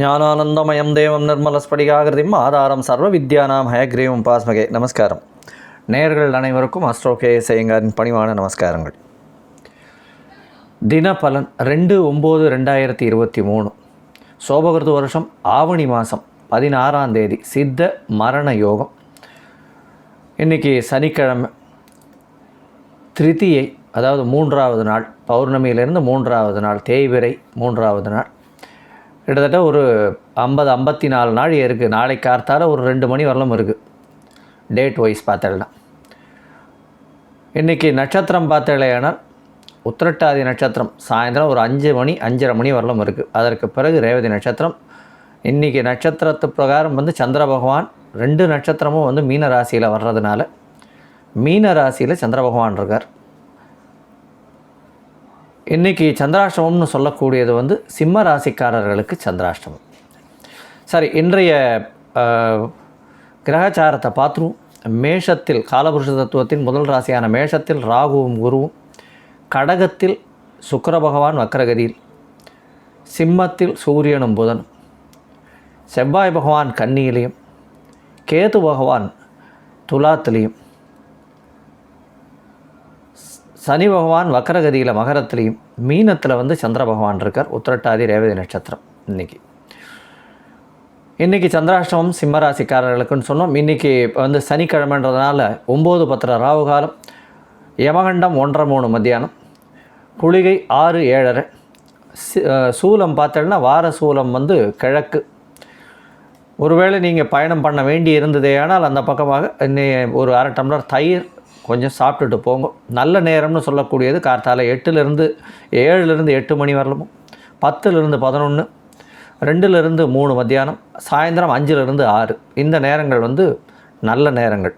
ஞானானந்தமயம் தேவம் நிர்மலஸ்படிகாகிருதிம் ஆதாரம் சர்வ வித்யானாம் ஹயக்ரீவம் பாஸ்மகே. நமஸ்காரம். நேர்கள் அனைவருக்கும் அஸ்ட்ரோகே செய்யுங்காரின் பணிவான நமஸ்காரங்கள். தினபலன் ரெண்டு ஒம்பது ரெண்டாயிரத்தி இருபத்தி மூணு. சோபகிருது வருஷம் ஆவணி மாதம் பதினாறாம் தேதி சித்த மரண யோகம். இன்றைக்கி சனிக்கிழமை திருதியை அதாவது மூன்றாவது நாள் பௌர்ணமியிலேருந்து மூன்றாவது நாள் தேய்பிறை மூன்றாவது நாள். கிட்டத்தட்ட ஒரு ஐம்பது ஐம்பத்தி நாலு நாள் இருக்குது நாளைக்கு கார்த்தால ஒரு ரெண்டு மணி வரலும் இருக்குது டேட் வைஸ் பார்த்தலாம் இன்றைக்கி நட்சத்திரம் பார்த்தேனால் உத்திரட்டாதி நட்சத்திரம் சாயந்தரம் ஒரு அஞ்சு மணி அஞ்சரை மணி வரலும் இருக்குது அதற்கு பிறகு ரேவதி நட்சத்திரம். இன்றைக்கி நட்சத்திரத்து பிரகாரம் வந்து சந்திர பகவான் ரெண்டு நட்சத்திரமும் வந்து மீன ராசியில் வர்றதுனால மீன ராசியில் சந்திர பகவான் இருக்கார். இன்றைக்கி சந்திராஷ்டமம்னு சொல்லக்கூடியது வந்து சிம்ம ராசிக்காரர்களுக்கு சந்திராஷ்டமம். சரி இன்றைய கிரகச்சாரத்தை பார்த்துருவோம். மேஷத்தில் காலபுருஷ தத்துவத்தின் முதல் ராசியான மேஷத்தில் ராகுவும் குருவும் கடகத்தில் சுக்கர பகவான் வக்கரகதியில் சிம்மத்தில் சூரியனும் புதனும் செவ்வாய் பகவான் கன்னியிலையும் கேது பகவான் துலாத்திலையும் சனி பகவான் வக்கரகதியில் மகரத்துலேயும் மீனத்தில் வந்து சந்திர பகவான் இருக்கார். உத்திரட்டாதி ரேவதி நட்சத்திரம் இன்னைக்கு. இன்றைக்கி சந்திராஷ்டமம் சிம்மராசிக்காரர்களுக்குன்னு சொன்னோம். இன்றைக்கி வந்து சனிக்கிழமைன்றதுனால ஒம்பது பத்திர ராவு காலம் யமகண்டம் ஒன்றரை மூணு மத்தியானம் குளிகை ஆறு ஏழரை சூலம் பார்த்தோன்னா வார சூலம் வந்து கிழக்கு. ஒருவேளை நீங்கள் பயணம் பண்ண வேண்டி இருந்ததே ஆனால் அந்த பக்கமாக இன்னை ஒரு அரை டம்ளர் தயிர் கொஞ்சம் சாப்பிட்டுட்டு போங்க. நல்ல நேரம்னு சொல்லக்கூடியது கார்த்தால எட்டுலேருந்து ஏழுலேருந்து எட்டு மணி வரலும் பத்துலேருந்து பதினொன்று ரெண்டுலேருந்து மூணு மத்தியானம் சாயந்தரம் அஞ்சுலேருந்து ஆறு. இந்த நேரங்கள் வந்து நல்ல நேரங்கள்.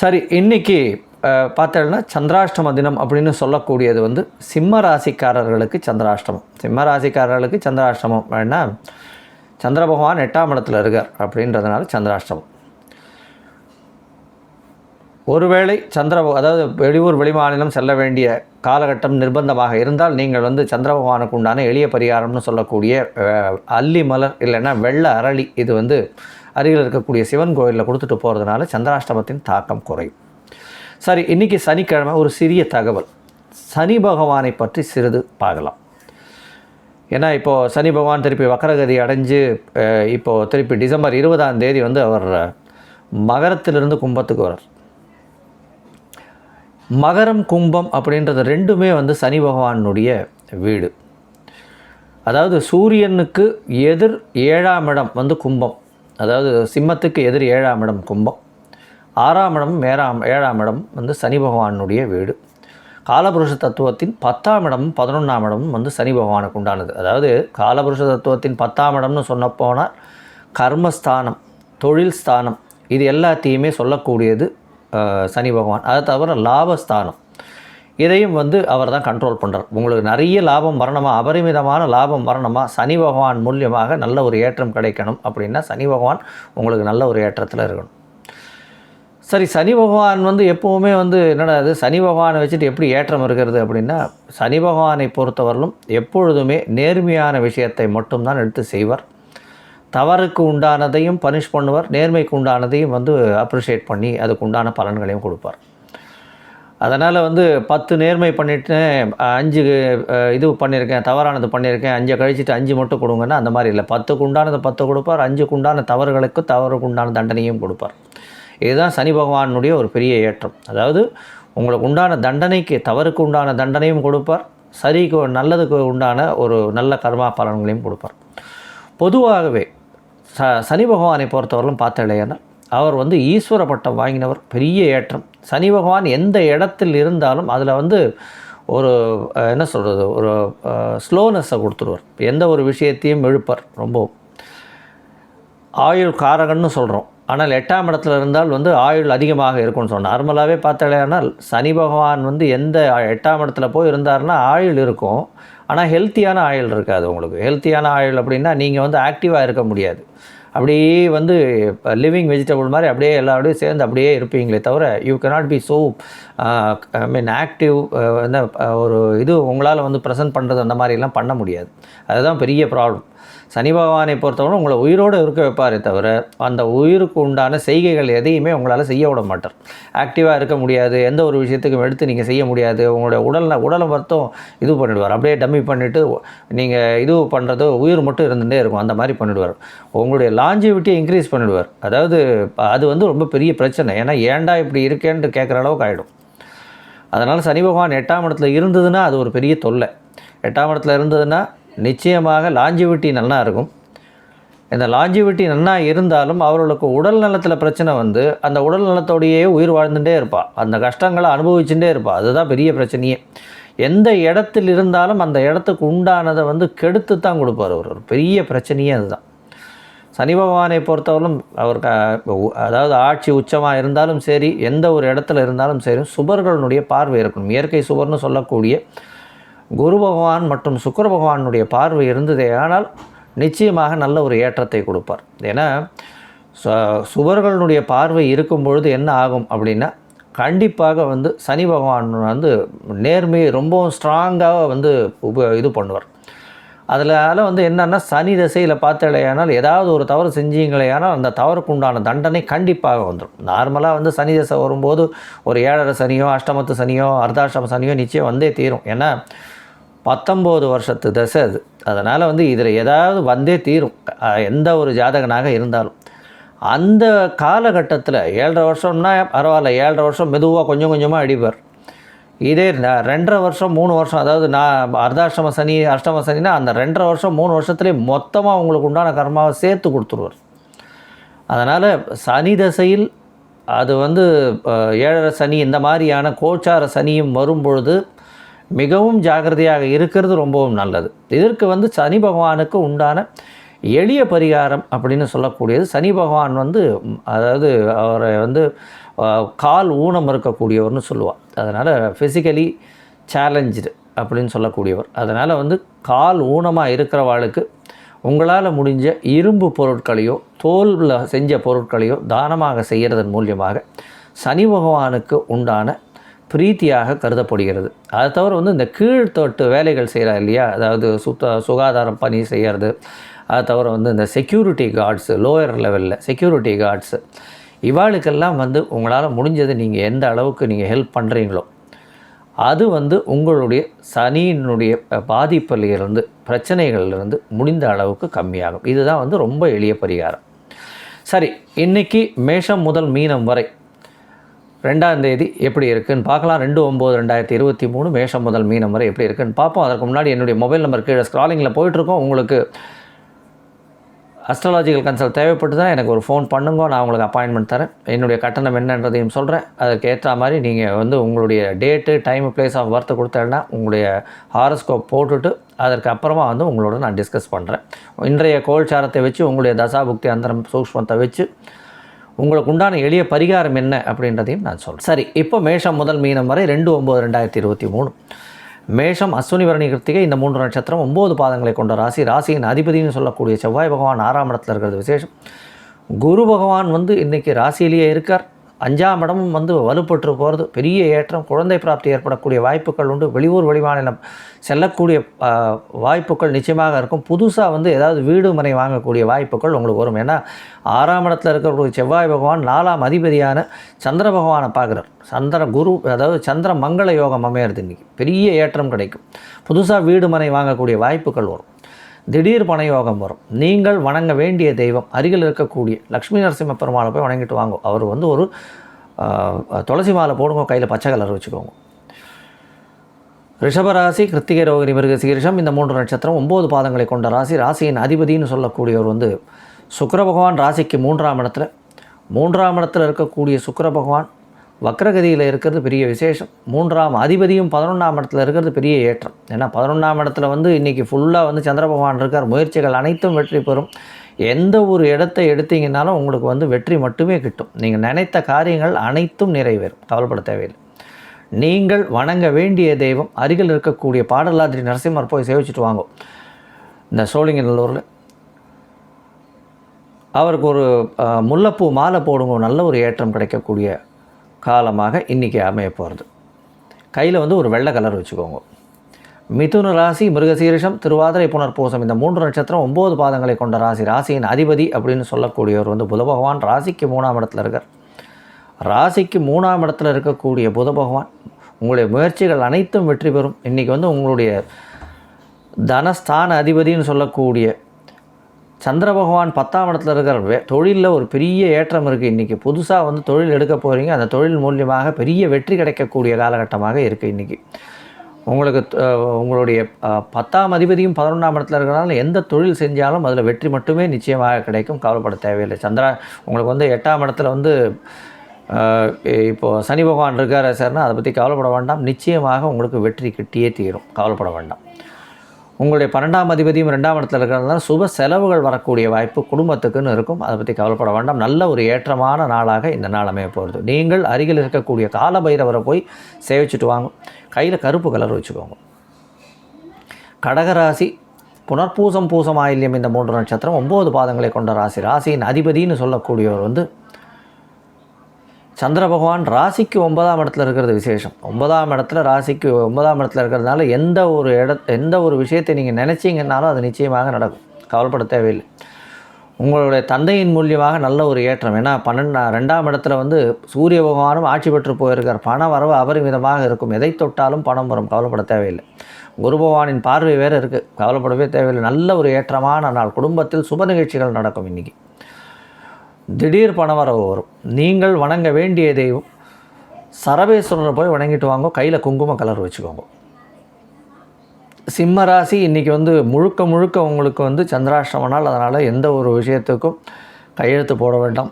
சரி இன்னைக்கு பார்த்தோம்னா சந்திராஷ்டம தினம் அப்படின்னு சொல்லக்கூடியது வந்து சிம்ம ராசிக்காரர்களுக்கு சந்திராஷ்டமம். சிம்ம ராசிக்காரர்களுக்கு சந்திராஷ்டமம். ஏன்னா சந்திர பகவான் எட்டாம் இடத்துல இருக்கார் அப்படின்றதுனால சந்திராஷ்டமம். ஒருவேளை சந்திர அதாவது வெளியூர் வெளிமாநிலம் செல்ல வேண்டிய காலகட்டம் நிர்பந்தமாக இருந்தால் நீங்கள் வந்து சந்திர பகவானுக்கு உண்டான எளிய பரிகாரம்னு சொல்லக்கூடிய அல்லி மலர் இல்லைன்னா வெள்ளை அரளி இது வந்து அருகில் இருக்கக்கூடிய சிவன் கோயிலில் கொடுத்துட்டு போகிறதுனால சந்திராஷ்டமத்தின் தாக்கம் குறையும். சரி இன்றைக்கி சனிக்கிழமை ஒரு சிறிய தகவல். சனி பகவானை பற்றி சிறிது பார்க்கலாம். ஏன்னா இப்போது சனி பகவான் திருப்பி வக்கரகதி அடைஞ்சு இப்போது திருப்பி டிசம்பர் இருபதாம் தேதி வந்து அவர் மகரத்திலிருந்து கும்பத்துக்கு வரார் மகரம் கும்பம் அப்படின்றது ரெண்டுமே வந்து சனி பகவானுடைய வீடு. அதாவது சூரியனுக்கு எதிர் ஏழாம் இடம் வந்து கும்பம். அதாவது சிம்மத்துக்கு எதிர் ஏழாம் இடம் கும்பம். ஆறாம் இடம் ஏழாம் ஏழாம் இடம் வந்து சனி பகவானுடைய வீடு. காலபுருஷ தத்துவத்தின் பத்தாம் இடமும் பதினொன்றாம் இடமும் வந்து சனி பகவானுக்கு உண்டானது. அதாவது காலபுருஷ தத்துவத்தின் பத்தாம் இடம்னு சொன்னப்போனால் கர்மஸ்தானம் தொழில் ஸ்தானம் இது எல்லாத்தையுமே சொல்லக்கூடியது சனி பகவான். அதை தவிர லாபஸ்தானம். இதையும் வந்து அவர் தான் கண்ட்ரோல் பண்ணுறார் உங்களுக்கு நிறைய லாபம் வரணுமா அபரிமிதமான லாபம் வரணுமா சனி பகவான் மூலியமாக நல்ல ஒரு ஏற்றம் கிடைக்கணும் அப்படின்னா சனி பகவான் உங்களுக்கு நல்ல ஒரு ஏற்றத்தில் இருக்கணும். சரி சனி பகவான் வந்து எப்போவுமே வந்து என்னடா அது சனி பகவானை வச்சுட்டு எப்படி ஏற்றம் இருக்கிறது அப்படின்னா சனி பகவானை பொறுத்தவரையிலும் எப்பொழுதுமே நேர்மையான விஷயத்தை மட்டும்தான் எடுத்து செய்வார். தவறுக்கு உண்டானதையும் பனிஷ் பண்ணுவார் நேர்மைக்கு உண்டானதையும் வந்து அப்ரிஷியேட் பண்ணி அதுக்கு உண்டான பலன்களையும் கொடுப்பார். அதனால் வந்து பத்து நேர்மை பண்ணிட்டேன் அஞ்சு இது பண்ணியிருக்கேன் தவறானது பண்ணியிருக்கேன் அஞ்சை கழிச்சிட்டு அஞ்சு மட்டும் கொடுங்கன்னா அந்த மாதிரி இல்லை. பத்துக்கு உண்டானது பத்து கொடுப்பார் அஞ்சுக்கு உண்டான தவறுகளுக்கு தவறுக்கு உண்டான தண்டனையும் கொடுப்பார். இதுதான் சனி பகவானுடைய ஒரு பெரிய ஏற்றம். அதாவது உங்களுக்கு உண்டான தண்டனைக்கு தவறுக்கு உண்டான தண்டனையும் கொடுப்பார் சரிக்கு நல்லதுக்கு உண்டான ஒரு நல்ல கர்மா பலன்களையும் கொடுப்பார். பொதுவாகவே ச சனி பகவானை பொறுத்தவரையிலும் பார்த்தலையானா அவர் வந்து ஈஸ்வர பட்டம் வாங்கினவர் பெரிய ஏற்றம். சனி பகவான் எந்த இடத்தில் இருந்தாலும் அதில் வந்து ஒரு என்ன சொல்கிறது ஒரு ஸ்லோனஸை கொடுத்துருவார். எந்த ஒரு விஷயத்தையும் இழுப்பார் ரொம்ப ஆயுள் காரகன்னு சொல்கிறோம் ஆனால் எட்டாம் இடத்துல இருந்தால் வந்து ஆயுள் அதிகமாக இருக்கும்னு சொன்னோம் நார்மலாகவே பார்த்தாலேனால் சனி பகவான் வந்து எந்த எட்டாம் இடத்துல போய் இருந்தார்னா ஆயுள் இருக்கும். ஆனால் ஹெல்த்தியான ஆயில் இருக்காது உங்களுக்கு. ஹெல்த்தியான ஆயில் அப்படின்னா நீங்கள் வந்து ஆக்டிவாக இருக்க முடியாது. அப்படியே வந்து லிவிங் வெஜிடபிள் மாதிரி அப்படியே எல்லாரோடையும் சேர்ந்து அப்படியே இருப்பீங்களே தவிர you cannot be so I mean active என்ன ஒரு இது உங்களால் வந்து ப்ரெசென்ட் பண்ணுறது அந்த மாதிரிலாம் பண்ண முடியாது. அதுதான் பெரிய ப்ராப்ளம் சனி பகவானை பொறுத்தவரை உங்களை உயிரோடு இருக்க வைப்பாரே தவிர அந்த உயிருக்கு உண்டான செய்கைகள் எதையுமே உங்களால் செய்ய விட மாட்டார். ஆக்டிவாக இருக்க முடியாது எந்த ஒரு விஷயத்துக்கும் எடுத்து நீங்கள் செய்ய முடியாது உங்களுடைய உடலை உடலை மட்டும் இது பண்ணிவிடுவார் அப்படியே டம்மி பண்ணிவிட்டு நீங்கள் இது பண்ணுறது உயிர் மட்டும் இருந்துகிட்டே இருக்கும் அந்த மாதிரி பண்ணிவிடுவார் உங்களுடைய லாஞ்சிவிட்டியை இன்க்ரீஸ் பண்ணிடுவார். அதாவது அது வந்து ரொம்ப பெரிய பிரச்சனை. ஏன்னா ஏன்டா இப்படி இருக்கேன்ட்டு கேட்குற அளவுக்கு ஆகிடும் அதனால் சனி பகவான் எட்டாம் இடத்துல இருந்ததுன்னா அது ஒரு பெரிய தொல்லை. எட்டாம் இடத்துல இருந்ததுன்னா நிச்சயமாக லாஞ்சிவிட்டி நல்லா இருக்கும். இந்த லாஞ்சிவிட்டி நல்லா இருந்தாலும் அவர்களுக்கு உடல் நலத்தில் பிரச்சனை வந்து அந்த உடல் நலத்தோடையே உயிர் வாழ்ந்துட்டே இருப்பா. அந்த கஷ்டங்களை அனுபவிச்சுட்டே இருப்பா. அதுதான் பெரிய பிரச்சனையே. எந்த இடத்தில் இருந்தாலும் அந்த இடத்துக்கு உண்டானதை வந்து கெடுத்து தான் கொடுப்பார் அவர். ஒரு பெரிய பிரச்சனையே அதுதான். சனி பகவானை பொறுத்தவரையும் அவர் க- அதாவது ஆட்சி உச்சமாக இருந்தாலும் சரி எந்த ஒரு இடத்துல இருந்தாலும் சரி சுபர்களுடைய பார்வை இருக்கணும் இயற்கை சுபர்னு சொல்லக்கூடிய குரு பகவான் மற்றும் சுக்கர பகவானுடைய பார்வை இருந்ததே ஆனால் நிச்சயமாக நல்ல ஒரு ஏற்றத்தை கொடுப்பார். ஏன்னா ச- பார்வை இருக்கும் பொழுது என்ன ஆகும் அப்படின்னா கண்டிப்பாக வந்து சனி பகவான் வந்து நேர்மையை ரொம்பவும் ஸ்ட்ராங்காக வந்து உப இது பண்ணுவார். அதில் வந்து என்னென்னா சனி திசையில் பார்த்தாலேயானால் ஏதாவது ஒரு தவறு செஞ்சீங்களேயானால் அந்த தவறுக்கு உண்டான தண்டனை கண்டிப்பாக வந்துடும் நார்மலாக வந்து சனி திசை வரும்போது ஒரு ஏழரை சனியோ அஷ்டமத்து சனியோ அர்த்தாஷ்டம சனியோ நிச்சயம் வந்தே தீரும். ஏன்னா பத்தொம்போது வருஷத்து தசை அது. அதனால் வந்து இதில் ஏதாவது வந்தே தீரும். எந்த ஒரு ஜாதகனாக இருந்தாலும். அந்த காலகட்டத்தில் ஏழரை வருஷம்னா பரவாயில்ல ஏழரை வருஷம் மெதுவாக கொஞ்சம் கொஞ்சமாக அடிப்பார். இதே ரெண்டரை வருஷம் மூணு வருஷம் அதாவது நான் அர்த்தாஷ்டம சனி அஷ்டம சனினா அந்த ரெண்டரை வருஷம் மூணு வருஷத்துலேயே மொத்தமாக உங்களுக்கு உண்டான கர்மாவை சேர்த்து கொடுத்துருவார். அதனால் சனி தசையில் அது வந்து ஏழரை சனி இந்த மாதிரியான கோச்சார சனியும் வரும்பொழுது மிகவும் ஜாக்கிரதையாக இருக்கிறது ரொம்பவும் நல்லது. இதற்கு வந்து சனி பகவானுக்கு உண்டான எளிய பரிகாரம் அப்படின்னு சொல்லக்கூடியது. சனி பகவான் வந்து அதாவது அவரை வந்து கால் ஊனம் இருக்கக்கூடியவர்னு சொல்லுவாள் அதனால் ஃபிசிக்கலி சேலஞ்சு அப்படின்னு சொல்லக்கூடியவர். அதனால் வந்து கால் ஊனமாக இருக்கிறவாளுக்கு உங்களால் முடிஞ்ச இரும்பு பொருட்களையோ தோலில் செஞ்ச பொருட்களையோ தானமாக செய்கிறதன் மூலியமாக சனி பகவானுக்கு உண்டான பிரீத்தியாக கருதப்படுகிறது. அதை தவிர வந்து இந்த கீழ்த்தொட்டு வேலைகள் செய்கிறா இல்லையா? அதாவது சுத்த சுகாதாரம் பணி செய்கிறது அதை தவிர வந்து இந்த செக்யூரிட்டி கார்ட்ஸு லோயர் லெவலில் செக்யூரிட்டி கார்ட்ஸு இவாளுக்கெல்லாம் வந்து உங்களால் முடிஞ்சது நீங்கள் எந்த அளவுக்கு நீங்கள் ஹெல்ப் பண்ணுறீங்களோ அது வந்து உங்களுடைய சனியினுடைய பாதிப்பிலிருந்து பிரச்சனைகளிலிருந்து முடிந்த அளவுக்கு கம்மியாகும். இதுதான் வந்து ரொம்ப எளிய பரிகாரம். சரி இன்னைக்கு மேஷம் முதல் மீனம் வரை ரெண்டாம் தேதி எப்படி இருக்குன்னு பார்க்கலாம். ரெண்டு ஒம்பது ரெண்டாயிரத்தி இருபத்தி மூணு மேஷம் முதல் மீனம் வரை எப்படி இருக்குன்னு பார்ப்போம். அதற்கு முன்னாடி என்னுடைய மொபைல் நம்பர் கீழே ஸ்க்ராலிங்கில் போயிட்டுருக்கோம். உங்களுக்கு அஸ்ட்ராலாஜிக்கல் கன்சல்ட் தேவைப்பட்டுதான் எனக்கு ஒரு ஃபோன் பண்ணுங்க. நான் உங்களுக்கு அப்பாயின்மெண்ட் தரேன். என்னுடைய கட்டணம் என்னன்றதையும் சொல்கிறேன் அதற்கு ஏற்ற மாதிரி நீங்கள் வந்து உங்களுடைய date time place of birth கொடுத்தேன்னா உங்களுடைய ஹாரஸ்கோப் போட்டுட்டு அதற்கு அப்புறமா வந்து உங்களோட நான் டிஸ்கஸ் பண்ணுறேன் இன்றைய கோல்சாரத்தை வச்சு உங்களுடைய தசாபுக்தி அந்தரம் சூக்ஷ்மத்தை வச்சு உங்களுக்கு உண்டான எளிய பரிகாரம் என்ன அப்படின்றதையும் நான் சொல்கிறேன் சரி இப்போ மேஷம் முதல் மீனம் வரை ரெண்டு ஒம்பது ரெண்டாயிரத்தி இருபத்தி மூணு. மேஷம் அஸ்வினி வரணி கிருத்திகை இந்த மூன்று நட்சத்திரம் ஒம்பது பாதங்களை கொண்ட ராசி. ராசியின் அதிபதினு சொல்லக்கூடிய செவ்வாய் பகவான் ஆறாம் இடத்துல இருக்கிறது விசேஷம். குரு பகவான் வந்து இன்றைக்கி ராசியிலேயே இருக்கார். அஞ்சாம் இடமும் வந்து வலுப்பட்டு போகிறது. பெரிய ஏற்றம் குழந்தை பிராப்தி ஏற்படக்கூடிய வாய்ப்புகள் உண்டு. வெளியூர் வெளிமாநிலம் செல்லக்கூடிய வாய்ப்புகள் நிச்சயமாக இருக்கும். புதுசாக வந்து ஏதாவது வீடு மனை வாங்கக்கூடிய வாய்ப்புகள் உங்களுக்கு வரும். ஏன்னா ஆறாம் இடத்துல இருக்கக்கூடிய செவ்வாய் பகவான் நாலாம் அதிபதியான சந்திர பகவானை பார்க்குறார். சந்திர குரு அதாவது சந்திர மங்கள யோகம் அமையிறது இன்றைக்கி பெரிய ஏற்றம் கிடைக்கும். புதுசாக வீடு மனை வாங்கக்கூடிய வாய்ப்புகள் வரும். திடீர் பண யோகம் வரும். நீங்கள் வணங்க வேண்டிய தெய்வம் அருகில் இருக்கக்கூடிய லக்ஷ்மி நரசிம்ம பெருமாளை போய் வணங்கிட்டு வாங்க. அவர் வந்து ஒரு துளசி மாலை போடுங்க கையில் பச்சை கலர் வச்சுக்கோங்க. ரிஷபராசி கிருத்திகை ரோகிணி மிருக சீரிஷம் இந்த மூன்று நட்சத்திரம் ஒம்பது பாதங்களை கொண்ட ராசி ராசியின் அதிபதினு சொல்லக்கூடியவர் வந்து சுக்கர பகவான் ராசிக்கு மூன்றாம் இடத்துல. மூன்றாம் இடத்துல இருக்கக்கூடிய சுக்கர பகவான் வக்ரகதியில் இருக்கிறது பெரிய விசேஷம். மூன்றாம் அதிபதியும் பதினொன்றாம் இடத்துல இருக்கிறது பெரிய ஏற்றம். ஏன்னா பதினொன்றாம் இடத்துல வந்து இன்றைக்கி ஃபுல்லாக வந்து சந்திர பகவான் இருக்கார். முயற்சிகள் அனைத்தும் வெற்றி பெறும். எந்த ஒரு இடத்தை எடுத்தீங்கன்னாலும் உங்களுக்கு வந்து வெற்றி மட்டுமே கிட்டும். நீங்கள் நினைத்த காரியங்கள் அனைத்தும் நிறைவேறும். கவலைப்பட தேவையில்லை. நீங்கள் வணங்க வேண்டிய தெய்வம் அருகில் இருக்கக்கூடிய பாடலாதிரி நரசிம்மர் போய் சேவிச்சுட்டு வாங்க. இந்த சோழிங்கநல்லூரில் அவருக்கு ஒரு முல்லைப்பூ மாலை போடுங்க. நல்ல ஒரு ஏற்றம் கிடைக்கக்கூடிய காலமாக இன்றைக்கி அமைய போகிறது கையில் வந்து ஒரு வெள்ளை கலர் வச்சுக்கோங்க. மிதுன ராசி மிருகசீரிஷம் திருவாதிரை புனர்பூசம் இந்த மூன்று நட்சத்திரம் ஒம்பது பாதங்களை கொண்ட ராசி. ராசியின் அதிபதி அப்படின்னு சொல்லக்கூடியவர் வந்து புத பகவான். ராசிக்கு மூணாம் இடத்துல இருக்கார். ராசிக்கு மூணாம் இடத்துல இருக்கக்கூடிய புத பகவான் உங்களுடைய முயற்சிகள் அனைத்தும் வெற்றி பெறும். இன்றைக்கி வந்து உங்களுடைய தனஸ்தான அதிபதின்னு சொல்லக்கூடிய சந்திர பகவான் பத்தாம் இடத்துல இருக்கிற வே தொழிலில் ஒரு பெரிய ஏற்றம் இருக்குது இன்றைக்கி புதுசாக வந்து தொழில் எடுக்க போகிறீங்க அந்த தொழில் மூலியமாக பெரிய வெற்றி கிடைக்கக்கூடிய காலகட்டமாக இருக்குது இன்றைக்கி உங்களுக்கு உங்களுடைய பத்தாம் அதிபதியும் பதினொன்றாம் இடத்துல இருக்கிறனால எந்த தொழில் செஞ்சாலும் அதில் வெற்றி மட்டுமே நிச்சயமாக கிடைக்கும். கவலைப்பட தேவையில்லை. சந்திரா உங்களுக்கு வந்து எட்டாம் இடத்துல வந்து இப்போது சனி பகவான் இருக்கார் சார்னா அதை பற்றி கவலைப்பட வேண்டாம். நிச்சயமாக உங்களுக்கு வெற்றி கிட்டியே தீரும். கவலைப்பட வேண்டாம். உங்களுடைய பன்னெண்டாம் அதிபதியும் ரெண்டாம் இடத்துல இருக்கிறதுனால சுப செலவுகள் வரக்கூடிய வாய்ப்பு குடும்பத்துக்குன்னு இருக்கும். அதை பற்றி கவலைப்பட வேண்டாம். நல்ல ஒரு ஏற்றமான நாளாக இந்த நாள் அமைய போகிறது நீங்கள் அருகில் இருக்கக்கூடிய கால பைரவரை போய் சேவிச்சுட்டு வாங்க. கையில் கருப்பு கலர் வச்சுக்கோங்க. கடகராசி புனர்பூசம் பூசம் ஆயில்யம் இந்த மூன்று நட்சத்திரம் ஒம்பது பாதங்களை கொண்ட ராசி. ராசியின் அதிபதின்னு சொல்லக்கூடியவர் வந்து சந்திர பகவான் ராசிக்கு ஒன்பதாம் இடத்துல இருக்கிறது விசேஷம். ஒன்பதாம் இடத்துல ராசிக்கு ஒன்பதாம் இடத்துல இருக்கிறதுனால எந்த ஒரு இட எந்த ஒரு விஷயத்தை நீங்கள் நினச்சிங்கன்னாலும் அது நிச்சயமாக நடக்கும். கவலைப்பட தேவையில்லை. உங்களுடைய தந்தையின் மூலியமாக நல்ல ஒரு ஏற்றம். ஏன்னா பன்னெண்டு ரெண்டாம் இடத்துல வந்து சூரிய பகவானும் ஆட்சி பெற்று போயிருக்கார். பண வரவு அபரிமிதமாக இருக்கும். எதை தொட்டாலும் பணம் வரும். கவலைப்பட தேவையில்லை. குரு பகவானின் பார்வை வேறு இருக்குது கவலைப்படவே தேவையில்லை. நல்ல ஒரு ஏற்றமான நாள். குடும்பத்தில் சுப நிகழ்ச்சிகள் நடக்கும் இன்றைக்கி திடீர் பணவரவு வரும். நீங்கள் வணங்க வேண்டிய தெய்வம். சரபேஸ்வரரை போய் வணங்கிட்டு வாங்க கையில் குங்கும கலர் வச்சுக்கோங்க. சிம்ம ராசி இன்றைக்கி வந்து முழுக்க முழுக்க உங்களுக்கு வந்து சந்திராஷ்டமனால் அதனால் எந்த ஒரு விஷயத்துக்கும் கையெழுத்து போட வேண்டாம்.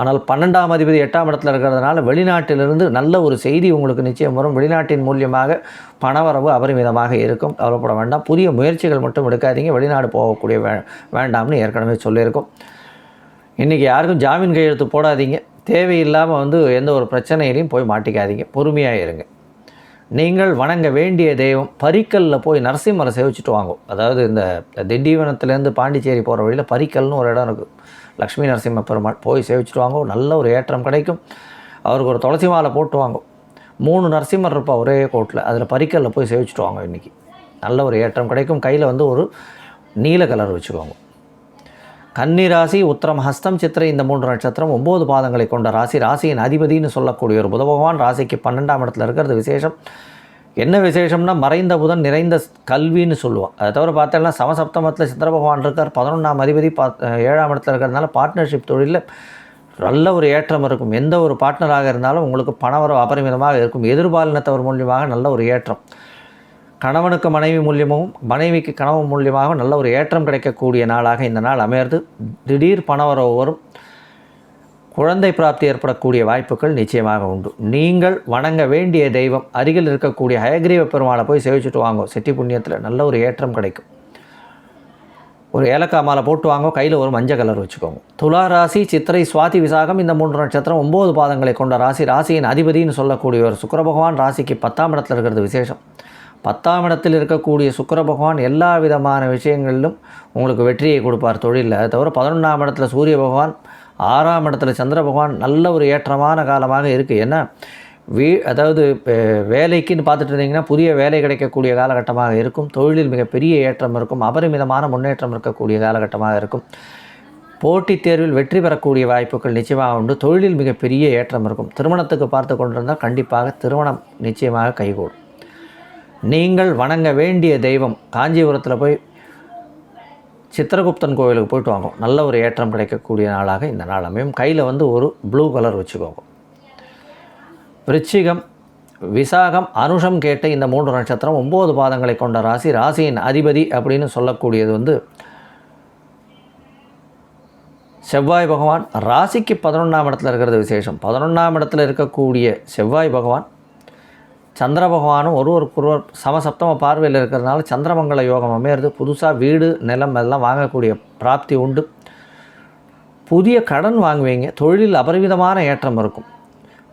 ஆனால் பன்னெண்டாம் அதிபதி எட்டாம் இடத்துல இருக்கிறதுனால வெளிநாட்டிலிருந்து நல்ல ஒரு செய்தி உங்களுக்கு நிச்சயம் வரும். வெளிநாட்டின் மூலியமாக பணவரவு அபரிமிதமாக இருக்கும். கவலைப்பட வேண்டாம். புதிய முயற்சிகள் மட்டும் எடுக்காதீங்க. வெளிநாடு போகக்கூடிய வே வேண்டாம்னு ஏற்கனவே சொல்லியிருக்கோம். இன்றைக்கி யாருக்கும் ஜாமீன் கையெழுத்து போடாதீங்க. தேவையில்லாமல் வந்து எந்த ஒரு பிரச்சனையிலையும் போய் மாட்டிக்காதீங்க. பொறுமையாக இருங்க. நீங்கள் வணங்க வேண்டிய தெய்வம் பரிக்கல்ல போய் நரசிம்மரை சேவிச்சுட்டு வாங்கும் அதாவது இந்த திண்டிவனத்துலேருந்து பாண்டிச்சேரி போகிற வழியில் பரிக்கல்னு ஒரு இடம் இருக்குது லக்ஷ்மி நரசிம்ம பெருமாள் போய் சேவிச்சுட்டு வாங்கும் நல்ல ஒரு ஏற்றம் கிடைக்கும். அவருக்கு ஒரு துளசி மாலை போட்டு வாங்கும் மூணு நரசிம்மர் இருப்பா ஒரே கோட்டில் அதில் பரிக்கல்ல போய் சேவிச்சுட்டு வாங்க இன்றைக்கி நல்ல ஒரு ஏற்றம் கிடைக்கும். கையில் வந்து ஒரு நீல கலர் வச்சுக்கோங்க. கன்னி ராசி உத்திரம் ஹஸ்தம் சித்திரை இந்த மூன்று நட்சத்திரம் ஒம்பது பாதங்களை கொண்ட ராசி. ராசியின் அதிபதினு சொல்லக்கூடிய ஒரு புத பகவான் ராசிக்கு பன்னெண்டாம் இடத்துல இருக்கிறது விசேஷம். என்ன விசேஷம்னா மறைந்த புதன் நிறைந்த கல்வின்னு சொல்லுவோம். அதை தவிர பார்த்தோம்னா சமசப்தமத்தில் சித்திர பகவான் இருக்கார். பதினொன்றாம் அதிபதி பா ஏழாம் இடத்துல இருக்கிறதுனால பார்ட்னர்ஷிப் தொழிலில் நல்ல ஒரு ஏற்றம் இருக்கும். எந்த ஒரு பார்ட்னராக இருந்தாலும் உங்களுக்கு பணவரவு அபரிமிதமாக இருக்கும். எதிர்பாலினத்தவர் மூலியமாக நல்ல ஒரு ஏற்றம். கணவனுக்கு மனைவி மூலியமாகவும் மனைவிக்கு கணவன் மூலியமாகவும் நல்ல ஒரு ஏற்றம் கிடைக்கக்கூடிய நாளாக இந்த நாள் அமையிறது. திடீர் பணவரவு வரும். குழந்தை பிராப்தி ஏற்படக்கூடிய வாய்ப்புகள் நிச்சயமாக உண்டு. நீங்கள் வணங்க வேண்டிய தெய்வம் அருகில் இருக்கக்கூடிய ஹயக்ரீவ பெருமாளை போய் சேவிச்சுட்டு வாங்க. செட்டி புண்ணியத்தில் நல்ல ஒரு ஏற்றம் கிடைக்கும். ஒரு ஏலக்காய் மாலை போட்டு வாங்க. கையில் ஒரு மஞ்சள் கலர் வச்சுக்கோங்க. துலா ராசி சித்திரை சுவாதி விசாகம் இந்த மூன்று நட்சத்திரம் ஒம்பது பாதங்களை கொண்ட ராசி ராசியின் அதிபதினு சொல்லக்கூடியவர் சுக்கர பகவான் ராசிக்கு பத்தாம் இடத்துல இருக்கிறது விசேஷம். பத்தாம் இடத்தில் இருக்கக்கூடிய சுக்கர பகவான் எல்லா விதமான விஷயங்களிலும் உங்களுக்கு வெற்றியை கொடுப்பார் தொழிலில். அது தவிர பதினொன்றாம் இடத்துல சூரிய பகவான் ஆறாம் இடத்துல சந்திர பகவான் நல்ல ஒரு ஏற்றமான காலமாக இருக்குது ஏன்னா வீ அதாவது வேலைக்குன்னு பார்த்துட்டு இருந்தீங்கன்னா புதிய வேலை கிடைக்கக்கூடிய காலகட்டமாக இருக்கும். தொழிலில் மிகப்பெரிய ஏற்றம் இருக்கும். அபரிமிதமான முன்னேற்றம் இருக்கக்கூடிய காலகட்டமாக இருக்கும். போட்டித் தேர்வில் வெற்றி பெறக்கூடிய வாய்ப்புகள் நிச்சயமாக உண்டு. தொழிலில் மிகப்பெரிய ஏற்றம் இருக்கும். திருமணத்துக்கு பார்த்து கொண்டிருந்தால் கண்டிப்பாக திருமணம் நிச்சயமாக கைகூடும். நீங்கள் வணங்க வேண்டிய தெய்வம். காஞ்சிபுரத்தில் போய் சித்திரகுப்தன் கோவிலுக்கு போயிட்டு வாங்க. நல்ல ஒரு ஏற்றம் கிடைக்கக்கூடிய நாளாக இந்த நாள் அமையும். கையில் வந்து ஒரு ப்ளூ கலர் வச்சுக்கோங்க. விருச்சிகம் விசாகம் அனுஷம் கேட்ட இந்த மூன்று நட்சத்திரம் ஒம்பது பாதங்களை கொண்ட ராசி ராசியின் அதிபதி அப்படின்னு சொல்லக்கூடியது வந்து செவ்வாய் பகவான். ராசிக்கு பதினொன்றாம் இடத்துல இருக்கிறது விசேஷம். பதினொன்றாம் இடத்துல இருக்கக்கூடிய செவ்வாய் பகவான் சந்திர பகவானும் ஒரு ஒருவர் சமசப்தம பார்வையில் இருக்கிறதுனால சந்திரமங்கல யோகம் அமையிறது. புதுசாக வீடு நிலம் எல்லாம் வாங்கக்கூடிய பிராப்தி உண்டு. புதிய கடன் வாங்குவீங்க. தொழிலில் அபரிவிதமான ஏற்றம் இருக்கும்.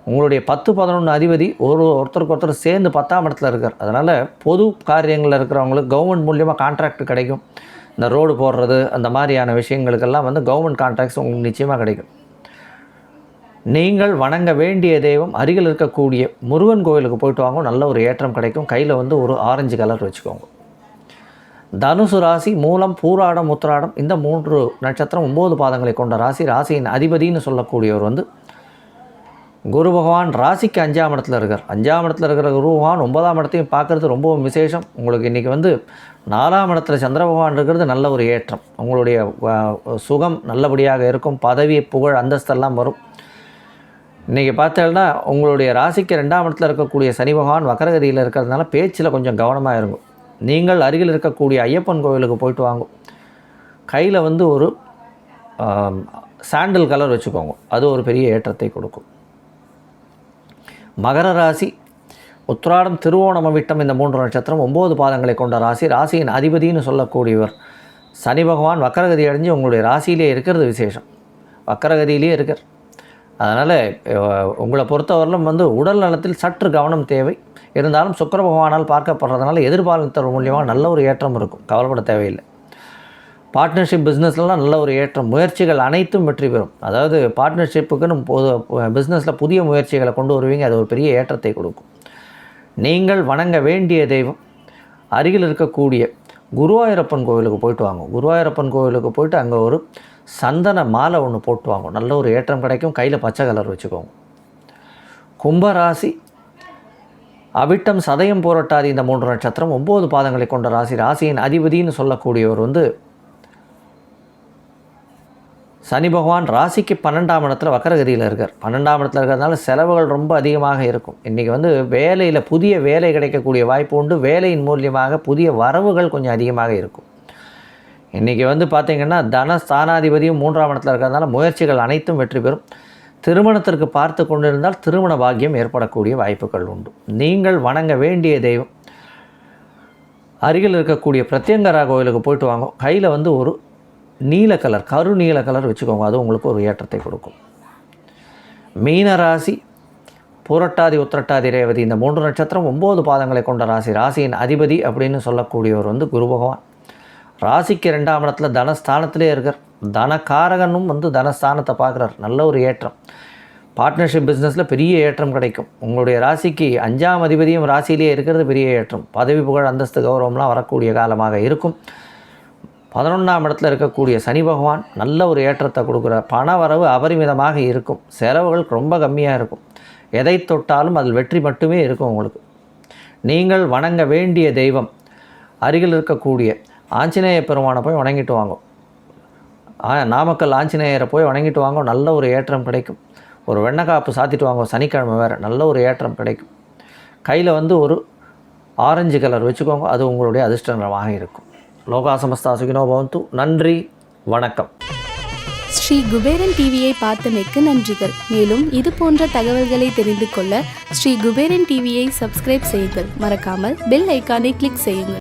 உங்களுடைய பத்து பதினொன்று அதிபதி ஒரு ஒருத்தருக்கு ஒருத்தர் சேர்ந்து பத்தாம் இடத்துல இருக்கார். அதனால் பொது காரியங்களில் இருக்கிறவங்களுக்கு கவர்மெண்ட் மூலியமாக கான்ட்ராக்ட் கிடைக்கும். இந்த ரோடு போடுறது அந்த மாதிரியான விஷயங்களுக்கெல்லாம் வந்து கவர்மெண்ட் கான்ட்ராக்ட்ஸ் உங்களுக்கு நிச்சயமாக கிடைக்கும். நீங்கள் வணங்க வேண்டிய தெய்வம் அருகில் இருக்கக்கூடிய முருகன் கோயிலுக்கு போயிட்டு வாங்க. நல்ல ஒரு ஏற்றம் கிடைக்கும். கையில் வந்து ஒரு ஆரஞ்சு கலர் வச்சுக்கோங்க. தனுசு ராசி மூலம் பூராடம் உத்திராடம் இந்த மூன்று நட்சத்திரம் ஒம்பது பாதங்களை கொண்ட ராசி. ராசியின் அதிபதின்னு சொல்லக்கூடியவர் வந்து குரு பகவான். ராசிக்கு அஞ்சாம் இடத்துல இருக்கார். அஞ்சாம் இடத்துல இருக்கிற குரு பகவான் ஒன்பதாம் இடத்தையும் பார்க்குறது ரொம்பவும் விசேஷம். உங்களுக்கு இன்றைக்கி வந்து நாலாம் இடத்துல சந்திர பகவான் இருக்கிறது நல்ல ஒரு ஏற்றம். உங்களுடைய சுகம் நல்லபடியாக இருக்கும். பதவி புகழ் அந்தஸ்தெல்லாம் வரும். இன்றைக்கி பார்த்தேன்னா உங்களுடைய ராசிக்கு ரெண்டாம் இடத்துல இருக்கக்கூடிய சனி பகவான் வக்கரகதியில் இருக்கிறதுனால பேச்சில் கொஞ்சம் கவனமாக இருக்கும் நீங்கள் அருகில் இருக்கக்கூடிய ஐயப்பன் கோவிலுக்கு போயிட்டு வாங்கும் கையில் வந்து ஒரு சாண்டில் கலர் வச்சுக்கோங்க. அது ஒரு பெரிய ஏற்றத்தை கொடுக்கும். மகர ராசி உத்திராடம் திருவோணம விட்டம் இந்த மூன்று நட்சத்திரம் ஒம்பது பாதங்களை கொண்ட ராசி. ராசியின் அதிபதின்னு சொல்லக்கூடியவர் சனி பகவான் வக்கரகதி அடைஞ்சு உங்களுடைய ராசியிலே இருக்கிறது விசேஷம். வக்கரகதியிலே இருக்கார். அதனால் உங்களை பொறுத்தவரையிலும் வந்து உடல் நலத்தில் சற்று கவனம் தேவை. இருந்தாலும் சுக்கர பகவானால் பார்க்கப்படுறதுனால எதிர்பாலினத்தர் மூலியமாக நல்ல ஒரு ஏற்றம் இருக்கும். கவலைப்பட தேவையில்லை. பார்ட்னர்ஷிப் பிஸ்னஸ்லாம் நல்ல ஒரு ஏற்றம். முயற்சிகள் அனைத்தும் வெற்றி பெறும். அதாவது பார்ட்னர்ஷிப்புக்குன்னு பொது பிஸ்னஸில் புதிய முயற்சிகளை கொண்டு வருவீங்க. அது ஒரு பெரிய ஏற்றத்தை கொடுக்கும். நீங்கள் வணங்க வேண்டிய தெய்வம் அருகில் இருக்கக்கூடிய குருவாயூரப்பன் கோவிலுக்கு போயிட்டு வாங்க. குருவாயூரப்பன் கோவிலுக்கு போயிட்டு அங்கே ஒரு சந்தன மாலை ஒன்று போட்டு வாங்கும் நல்ல ஒரு ஏற்றம் கிடைக்கும். கையில் பச்சை கலர் வச்சுக்கோங்க. கும்பராசி அவிட்டம் சதயம் போராட்டாதி இந்த மூன்று நட்சத்திரம் ஒம்பது பாதங்களை கொண்ட ராசி. ராசியின் அதிபதின்னு சொல்லக்கூடியவர் வந்து சனி பகவான் ராசிக்கு பன்னெண்டாம் இடத்துல வக்கரகதியில் இருக்கார். பன்னெண்டாம் இடத்துல இருக்கிறதுனால செலவுகள் ரொம்ப அதிகமாக இருக்கும். இன்றைக்கி வந்து வேலையில் புதிய வேலை கிடைக்கக்கூடிய வாய்ப்பு உண்டு. வேலையின் மூலியமாக புதிய வரவுகள் கொஞ்சம் அதிகமாக இருக்கும். இன்றைக்கி வந்து பார்த்திங்கன்னா தன ஸ்தானாதிபதியும் மூன்றாம் இடத்துல இருக்கிறதுனால முயற்சிகள் அனைத்தும் வெற்றி பெறும். திருமணத்திற்கு பார்த்து கொண்டிருந்தால் திருமண பாக்கியம் ஏற்படக்கூடிய வாய்ப்புகள் உண்டு. நீங்கள் வணங்க வேண்டிய தெய்வம். அருகில் இருக்கக்கூடிய பிரத்யங்கரா கோயிலுக்கு போயிட்டு வாங்க. கையில் வந்து ஒரு நீல கலர் கரு நீல கலர் வச்சுக்கோங்க. அது உங்களுக்கு ஒரு ஏற்றத்தை கொடுக்கும். மீன ராசி பூரட்டாதி உத்திரட்டாதி ரேவதி இந்த மூன்று நட்சத்திரம் ஒம்பது பாதங்களை கொண்ட ராசி. ராசியின் அதிபதி அப்படின்னு சொல்லக்கூடியவர் வந்து குரு பகவான். ராசிக்கு ரெண்டாம் இடத்துல தனஸ்தானத்திலே இருக்கார். தனகாரகனும் வந்து தனஸ்தானத்தை பார்க்குறார். நல்ல ஒரு ஏற்றம். பார்ட்னர்ஷிப் பிஸ்னஸில் பெரிய ஏற்றம் கிடைக்கும். உங்களுடைய ராசிக்கு அஞ்சாம் அதிபதியும் ராசியிலே இருக்கிறது பெரிய ஏற்றம். பதவி புகழ் அந்தஸ்து கௌரவம்லாம் வரக்கூடிய காலமாக இருக்கும். பதினொன்றாம் இடத்துல இருக்கக்கூடிய சனி பகவான் நல்ல ஒரு ஏற்றத்தை கொடுக்குறார். பண வரவு அபரிமிதமாக இருக்கும். செலவுகள் ரொம்ப கம்மியாக இருக்கும். எதை தொட்டாலும் அதில் வெற்றி மட்டுமே இருக்கும் உங்களுக்கு. நீங்கள் வணங்க வேண்டிய தெய்வம். அருகில் இருக்கக்கூடிய ஆஞ்சநேய பெருமானை போய் வணங்கிட்டு வாங்கும். ஆ, நாமக்கல் ஆஞ்சநேயரை போய் வணங்கிட்டு வாங்க நல்ல ஒரு ஏற்றம் கிடைக்கும். ஒரு வெண்ணக்காப்பு சாத்திட்டு வாங்க சனிக்கிழமை வேறு நல்ல ஒரு ஏற்றம் கிடைக்கும். கையில் வந்து ஒரு ஆரஞ்சு கலர் வச்சுக்கோங்க. அது உங்களுடைய அதிர்ஷ்ட நிறமாக இருக்கும். லோகா சமஸ்தா சுகினோ பவந்து. நன்றி. வணக்கம். ஸ்ரீ குபேரன் டிவியை பார்த்தமைக்கு நன்றிகள். மேலும் இது போன்ற தகவல்களை தெரிந்து கொள்ள ஸ்ரீ குபேரன் டிவியை சப்ஸ்கிரைப் செய்யுங்கள். மறக்காமல் பெல் ஐக்கானை கிளிக் செய்யுங்கள்.